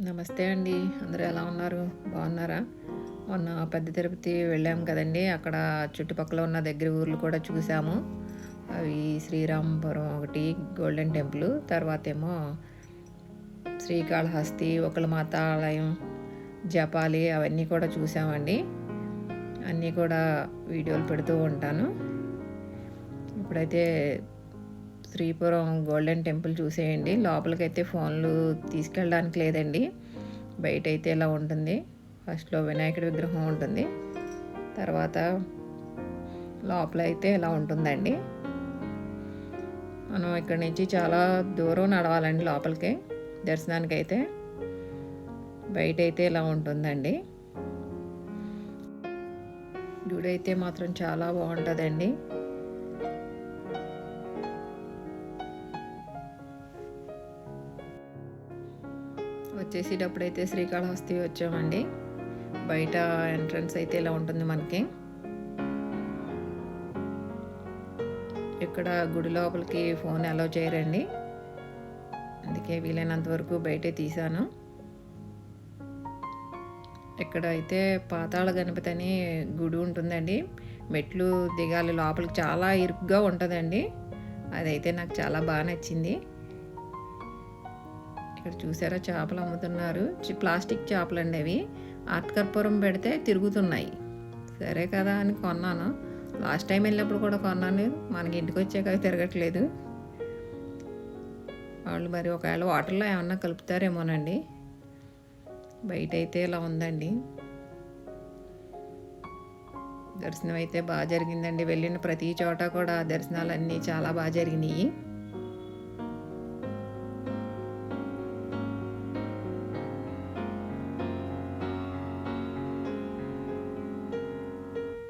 నమస్తే అండి. అందరూ ఎలా ఉన్నారు? బాగున్నారా? మొన్న పెద్ద తిరుపతి వెళ్ళాం కదండి. అక్కడ చుట్టుపక్కల ఉన్న దగ్గర ఊర్లు కూడా చూసాము. అవి శ్రీరామపురం ఒకటి గోల్డెన్ టెంపుల్ తర్వాత ఏమో శ్రీకాళహస్తి ఒకల మాత ఆలయం జపాలి అవన్నీ కూడా చూసామండి. అన్నీ కూడా వీడియోలు పెడుతూ ఉంటాను. ఇప్పుడైతే శ్రీపురం గోల్డెన్ టెంపుల్ చూసేయండి. లోపలికైతే ఫోన్లు తీసుకెళ్ళడానికి లేదండి. బయట అయితే ఇలా ఉంటుంది. ఫస్ట్లో వినాయకుడి విగ్రహం ఉంటుంది. తర్వాత లోపల అయితే ఇలా ఉంటుందండి. మనం ఇక్కడి నుంచి చాలా దూరం నడవాలండి లోపలికి దర్శనానికి అయితే బయట అయితే ఇలా ఉంటుందండి. గుడి అయితే మాత్రం చాలా బాగుంటుందండి. వచ్చేసేటప్పుడు అయితే శ్రీకాళహస్తి వచ్చామండి. బయట ఎంట్రన్స్ అయితే ఇలా ఉంటుంది మనకి. ఇక్కడ గుడి లోపలికి ఫోన్ అలౌ చేయరండి. అందుకే వీలైనంత వరకు బయటే తీసాను ఇక్కడ అయితే పాతాళ గణపతి అని గుడి ఉంటుందండి. మెట్లు దిగాలి. లోపలికి చాలా ఇరుగ్గా ఉంటుందండి. అదైతే నాకు చాలా బాగా నచ్చింది. ఇక్కడ చూసారా? చేపలు అమ్ముతున్నారు. చి- ప్లాస్టిక్ చేపలు అండి అవి ఆత్కర్పూరం పెడితే తిరుగుతున్నాయి. సరే కదా అని కొన్నాను. లాస్ట్ టైం వెళ్ళినప్పుడు కూడా కొన్నాను. మనకి ఇంటికి వచ్చాక అవి తిరగట్లేదు. వాళ్ళు మరి ఒకవేళ వాటర్లో ఏమన్నా కలుపుతారేమోనండి. బయట అయితే ఇలా ఉందండి. దర్శనం అయితే బాగా జరిగిందండి. వెళ్ళిన ప్రతి చోట కూడా దర్శనాలన్నీ చాలా బాగా జరిగినాయి.